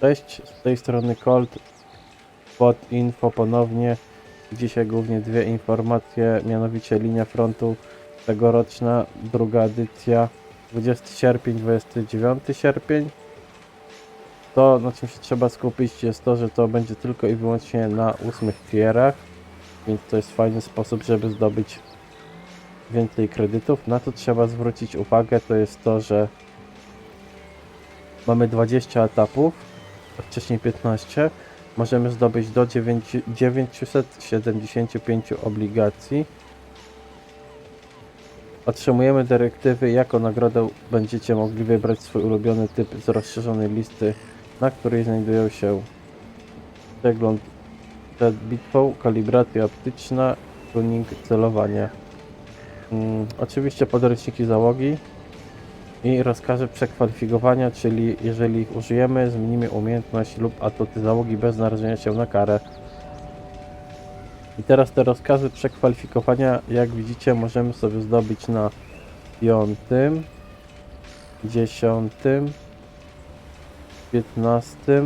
Cześć, z tej strony Colt pod info ponownie. Dzisiaj głównie dwie informacje, mianowicie linia frontu tegoroczna, druga edycja 20 sierpień, 29 sierpień. To na czym się trzeba skupić jest to, że to będzie tylko i wyłącznie na ósmych tierach, więc to jest fajny sposób, żeby zdobyć więcej kredytów. Na to trzeba zwrócić uwagę, to jest to, że mamy 20 etapów, wcześniej 15. Możemy zdobyć do 9, 975 obligacji. Otrzymujemy dyrektywy. Jako nagrodę będziecie mogli wybrać swój ulubiony typ z rozszerzonej listy, na której znajdują się przegląd przed bitwą, kalibracja optyczna, tuning, celowanie. Mm, oczywiście podręczniki załogi i rozkazy przekwalifikowania, czyli jeżeli ich użyjemy, zmienimy umiejętność lub atuty załogi bez narażenia się na karę. I teraz te rozkazy przekwalifikowania, jak widzicie, możemy sobie zdobyć na 5, 10, 15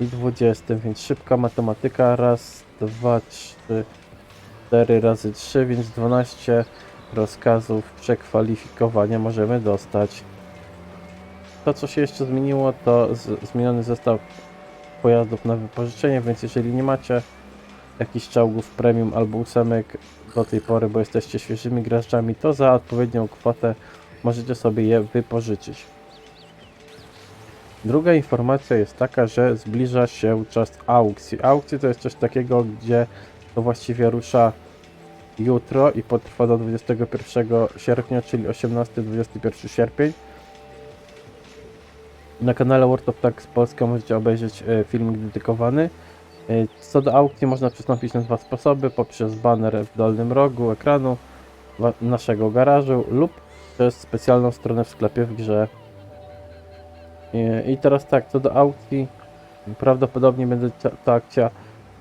i 20, więc szybka matematyka, raz, dwa, trzy, 4 razy 3, więc 12 rozkazów przekwalifikowania możemy dostać. To co się jeszcze zmieniło to zmieniony zestaw pojazdów na wypożyczenie, więc jeżeli nie macie jakichś czołgów premium albo ósemek do tej pory, bo jesteście świeżymi graczami, to za odpowiednią kwotę możecie sobie je wypożyczyć. Druga informacja jest taka, że zbliża się czas aukcji. Aukcje to jest coś takiego, gdzie to właściwie rusza jutro i potrwa do 21 sierpnia, czyli 18-21 sierpień. Na kanale World of Tanks Polska możecie obejrzeć e, filmik dedykowany. E, Co do aukcji można przystąpić na dwa sposoby, poprzez baner w dolnym rogu ekranu naszego garażu lub przez specjalną stronę w sklepie w grze. E, I teraz tak, co do aukcji, prawdopodobnie będzie ta akcja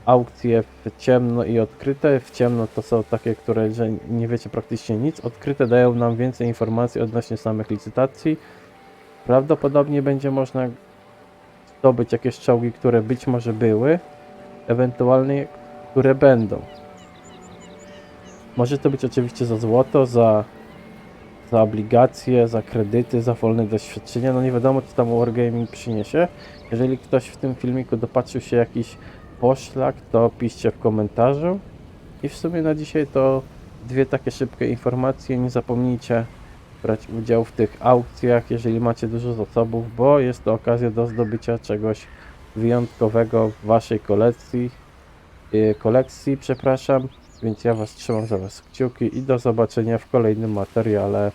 aukcje w ciemno i odkryte. W ciemno to są takie, które że nie wiecie praktycznie nic. Odkryte dają nam więcej informacji odnośnie samych licytacji. Prawdopodobnie będzie można zdobyć jakieś czołgi, które być może były, ewentualnie które będą. Może to być oczywiście za złoto, za, za obligacje, za kredyty, za wolne doświadczenia. No nie wiadomo, co tam Wargaming przyniesie. Jeżeli ktoś w tym filmiku dopatrzył się jakiś poszlak, to piszcie w komentarzu. I w sumie na dzisiaj to dwie takie szybkie informacje. Nie zapomnijcie brać udział w tych aukcjach, jeżeli macie dużo zasobów, bo jest to okazja do zdobycia czegoś wyjątkowego w waszej kolekcji. Yy, kolekcji, przepraszam. Więc ja was trzymam za was kciuki i do zobaczenia w kolejnym materiale.